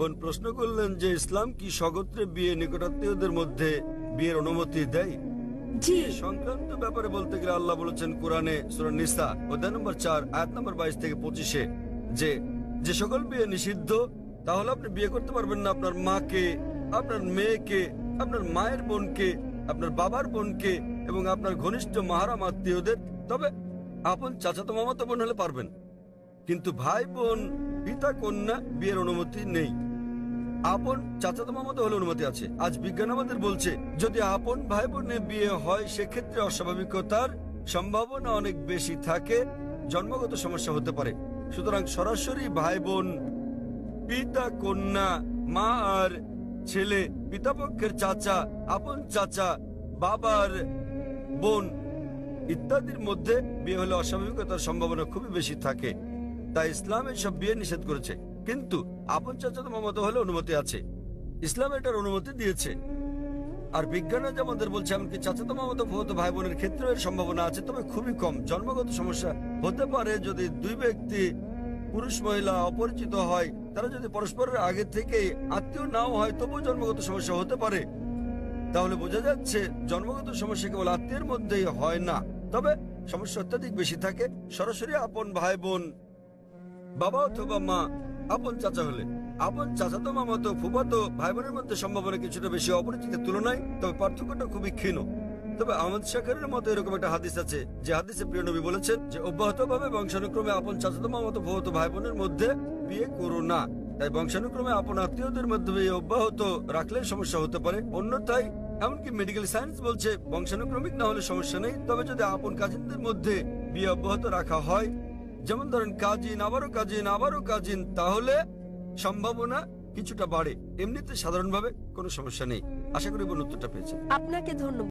বোন প্রশ্ন করলেন যে ইসলাম কি স্বগোত্রে বিয়ে নিকটাত্মীয়দের মধ্যে বিয়ের অনুমতি দেয়? জি। সংক্রান্ত ব্যাপারে বলতে গেলে আল্লাহ বলেছেন কোরআনে সূরা নিসা অধ্যায় নম্বর চার আয়াত নম্বর বাইশ থেকে পঁচিশে যে যে সকল বিয়ে নিষিদ্ধ তাহলে আপনি বিয়ে করতে পারবেন না আপনার মাকে আপনার মেয়েকে আপনার মায়ের বোনকে আপনার বাবার বোনকে এবং আপনার ঘনিষ্ঠ মাহারাম আত্মীয়দের। তবে আপন চাচাতো মামাতো বোন হলে পারবেন। কিন্তু ভাই বোন পিতা কন্যা বিয়ের অনুমতি নেই। আপন চাচাতো মামাতো হলে অনুমতি আছে। আজ বিজ্ঞান আমাদের বলছে, যদি আপন ভাই বোনের বিয়ে হয়, সেক্ষেত্রে অস্বাভাবিকতার সম্ভাবনা অনেক বেশি থাকে, জন্মগত সমস্যা হতে পারে। সুতরাং সরাসরি ভাই বোন পিতা, কন্যা, মা আর ছেলে, পিতাপক্ষের চাচা, আপন চাচা, বাবার বোন ইত্যাদির মধ্যে বিয়ে হলে অস্বাভাবিকতার সম্ভাবনা খুবই বেশি থাকে। তাই ইসলাম এসব বিয়ে নিষেধ করেছে। কিন্তু আপন চাচাতো মামাতো হলে অনুমতি আছে। ইসলাম এটার অনুমতি দিয়েছে। আর বিজ্ঞানে যে আমাদের বলছে, এমনকি চাচাতো মামাতো ফুফাতো ভাই বোনের ক্ষেত্রে এর সম্ভাবনা আছে। তবে খুবই কম। জন্মগত সমস্যা হতে পারে যদি দুই ব্যক্তি পুরুষ, মহিলা অপরিচিত হয়। তারা যদি পরস্পরের আগে থেকে আত্মীয় নাও হয়, তবুও জন্মগত সমস্যা হতে পারে। তাহলে বোঝা যাচ্ছে, জন্মগত সমস্যা কেবল আত্মীয়ের মধ্যেই হয় না। তবে সমস্যা অত্যাধিক বেশি থাকে। সরাসরি আপন ভাই বোন বাবা অথবা মা, আপন চাচা হলে। আপন চাচাতো মামাতো ফুফাতো ভাই বোনের মধ্যে সম্ভাবনা কিছুটা বেশি। অপরিচিতের তুলনায় তবে পার্থক্যটা খুবই ক্ষীণ। তবে আহমদ শাকরের মতো এরকম একটা হাদিস আছে, যে হাদিসে প্রিয় নবী বলেছেন যে, অব্যাহতভাবে বংশানুক্রমে আপন চাচাতো মামাতো ফুফাতো ভাই বোনের মধ্যে বিয়ে করো না। তাই বংশানুক্রমে আপন আত্মীয়দের মধ্যে বিয়ে অব্যাহত রাখলে সমস্যা হতে পারে। অন্যথায়, এমনকি মেডিকেল সায়েন্স বলছে, বংশানুক্রমিক না হলে সমস্যা নেই। তবে যদি আপন কাজিনদের মধ্যে বিয়ে অব্যাহত রাখা হয় যেমন ধরেন কাজিন আবারও কাজিন আবারও কাজিন তাহলে সম্ভাবনা কিছুটা বাড়ে। এমনিতে সাধারণভাবে কোনো সমস্যা নেই। আশা করি বন্ধুত্বটা পেয়েছেন। আপনাকে ধন্যবাদ।